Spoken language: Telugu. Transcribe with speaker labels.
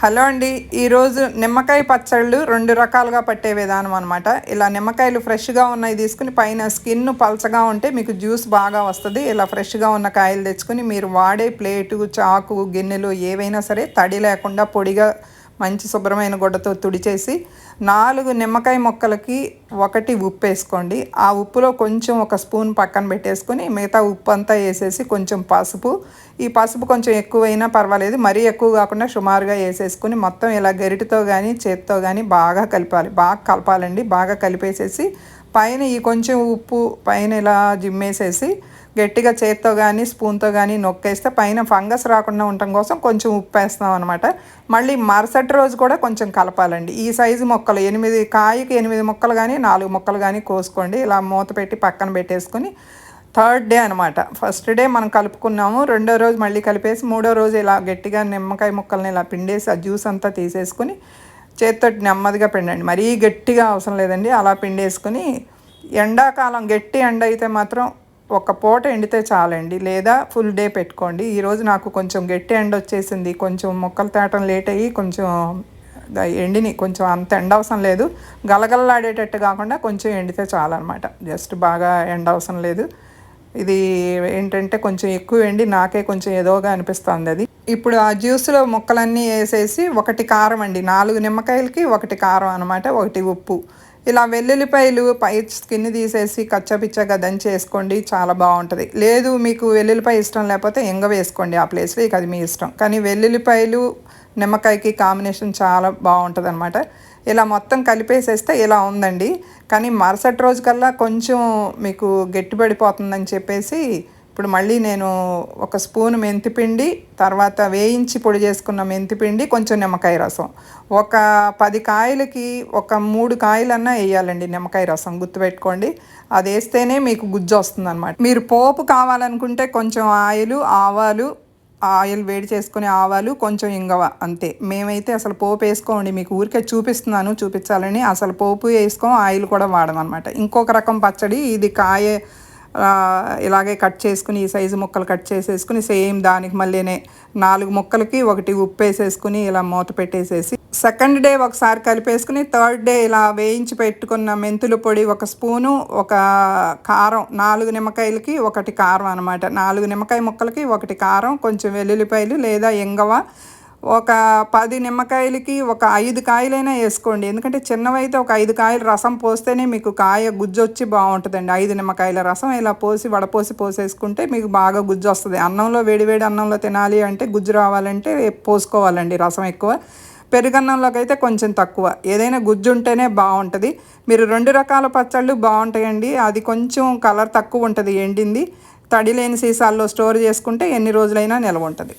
Speaker 1: హలో అండి ఈరోజు నిమ్మకాయ పచ్చళ్ళు రెండు రకాలుగా పట్టే విధానం అనమాట ఇలా నిమ్మకాయలు ఫ్రెష్గా ఉన్నాయి తీసుకుని పైన స్కిన్ పలచగా ఉంటే మీకు జ్యూస్ బాగా వస్తుంది. ఇలా ఫ్రెష్గా ఉన్న కాయలు తెచ్చుకుని మీరు వాడే ప్లేటు చాకు గిన్నెలు ఏవైనా సరే తడి లేకుండా పొడిగా మంచి శుభ్రమైన గుడ్డతో తుడిచేసి నాలుగు నిమ్మకాయ మొక్కలకి ఒకటి ఉప్పు వేసుకోండి ఆ ఉప్పులో కొంచెం ఒక స్పూన్ పక్కన పెట్టేసుకొని మిగతా ఉప్పు అంతా వేసేసి కొంచెం పసుపు. ఈ పసుపు కొంచెం ఎక్కువైనా పర్వాలేదు. మరీ ఎక్కువ కాకుండా సుమారుగా వేసేసుకుని మొత్తం ఇలా గరిటితో కానీ చేతితో కానీ బాగా కలిపాలి. బాగా కలపాలండి. బాగా కలిపేసేసి పైన ఈ కొంచెం ఉప్పు పైన ఇలా జిమ్మేసేసి గట్టిగా చేత్తో కానీ స్పూన్తో కానీ నొక్కేస్తే పైన ఫంగస్ రాకుండా ఉండటం కోసం కొంచెం ఉప్పు వేస్తాం అనమాట మళ్ళీ మరుసటి రోజు కూడా కొంచెం కలపాలండి. ఈ సైజు మొక్కలు ఎనిమిది కాయకి ఎనిమిది మొక్కలు కానీ నాలుగు మొక్కలు కానీ కోసుకోండి. ఇలా మూత పెట్టి పక్కన పెట్టేసుకొని థర్డ్ డే అనమాట ఫస్ట్ డే మనం కలుపుకున్నాము. రెండో రోజు మళ్ళీ కలిపేసి మూడో రోజు ఇలా గట్టిగా నిమ్మకాయ ముక్కల్ని ఇలా పిండేసి ఆ జ్యూస్ అంతా తీసేసుకుని చేతితో నెమ్మదిగా పిండండి. మరీ గట్టిగా అవసరం లేదండి. అలా పిండేసుకుని ఎండాకాలం గట్టి ఎండ అయితే మాత్రం ఒక పూట ఎండితే చాలండి. లేదా ఫుల్ డే పెట్టుకోండి. ఈరోజు నాకు కొంచెం గట్టి ఎండ వచ్చేసింది. కొంచెం మొక్కలు తేటం లేట్ అయ్యి కొంచెం ఎండిని కొంచెం అంత ఎండ అవసరం లేదు. గలగలలాడేటట్టు కాకుండా కొంచెం ఎండితే చాలన్నమాట. జస్ట్ బాగా ఎండ అవసరం లేదు. ఇది ఏంటంటే కొంచెం ఎక్కువ ఎండి నాకే కొంచెం ఏదోగా అనిపిస్తుంది అది. ఇప్పుడు ఆ జ్యూస్లో ముక్కలన్నీ వేసేసి ఒకటి కారం అండి. నాలుగు నిమ్మకాయలకి ఒకటి కారం అనమాట ఒకటి ఉప్పు. ఇలా వెల్లుల్లిపాయలు పై స్కిన్ తీసేసి కచ్చపిచ్చగా దంచి వేసుకోండి చాలా బాగుంటుంది. లేదు మీకు వెల్లుల్లిపాయ ఇష్టం లేకపోతే ఎంగ వేసుకోండి ఆ ప్లేస్లో ఇక అది మీ ఇష్టం. కానీ వెల్లుల్లిపాయలు నిమ్మకాయకి కాంబినేషన్ చాలా బాగుంటుంది అనమాట ఇలా మొత్తం కలిపేసేస్తే ఇలా ఉందండి. కానీ మరుసటి రోజు కల్లా కొంచెం మీకు గట్టిపడిపోతుందని చెప్పేసి ఇప్పుడు మళ్ళీ నేను ఒక స్పూన్ మెంతిపిండి తర్వాత వేయించి పొడి చేసుకున్న మెంతిపిండి కొంచెం నిమ్మకాయ రసం. ఒక పది కాయలకి ఒక మూడు కాయలన్నా వేయాలండి నిమ్మకాయ రసం గుర్తుపెట్టుకోండి. అది వేస్తేనే మీకు గుజ్జు వస్తుంది అనమాట మీరు పోపు కావాలనుకుంటే కొంచెం ఆయిల్ ఆవాలు ఆయిల్ వేడి చేసుకునే ఆవాలు కొంచెం ఇంగవ అంతే. మేమైతే అసలు పోపు వేసుకోండి మీకు ఊరికే చూపిస్తున్నాను చూపించాలని. అసలు పోపు వేసుకోం ఆయిల్ కూడా వాడమన్నమాట. ఇంకొక రకం పచ్చడి ఇది కాయ ఇలాగే కట్ చేసుకుని ఈ సైజు ముక్కలు కట్ చేసేసుకుని సేమ్ దానికి మళ్ళీనే నాలుగు ముక్కలకి ఒకటి ఉప్పు వేసేసుకుని ఇలా మూత పెట్టేసేసి సెకండ్ డే ఒకసారి కలిపేసుకుని థర్డ్ డే ఇలా వేయించి పెట్టుకున్న మెంతుల పొడి ఒక స్పూను ఒక కారం నాలుగు నిమ్మకాయలకి ఒకటి కారం అనమాట నాలుగు నిమ్మకాయ ముక్కలకి ఒకటి కారం కొంచెం వెల్లుల్లిపాయలు లేదా ఎంగవ ఒక పది నిమ్మకాయలకి ఒక ఐదు కాయలైనా వేసుకోండి. ఎందుకంటే చిన్నవైతే ఒక ఐదు కాయలు రసం పోస్తేనే మీకు కాయ గుజ్జు వచ్చి బాగుంటుందండి. ఐదు నిమ్మకాయల రసం ఇలా పోసి వడపోసి పోసేసుకుంటే మీకు బాగా గుజ్జు వస్తుంది. అన్నంలో వేడివేడి అన్నంలో తినాలి అంటే గుజ్జు రావాలంటే పోసుకోవాలండి రసం ఎక్కువ. పెరుగన్నంలోకి అయితే కొంచెం తక్కువ. ఏదైనా గుజ్జు ఉంటేనే బాగుంటుంది. మీరు రెండు రకాల పచ్చళ్ళు బాగుంటాయండి. అది కొంచెం కలర్ తక్కువ ఉంటుంది ఎండింది. తడి లేని సీసాల్లో స్టోర్ చేసుకుంటే ఎన్ని రోజులైనా నిల్వ ఉంటుంది.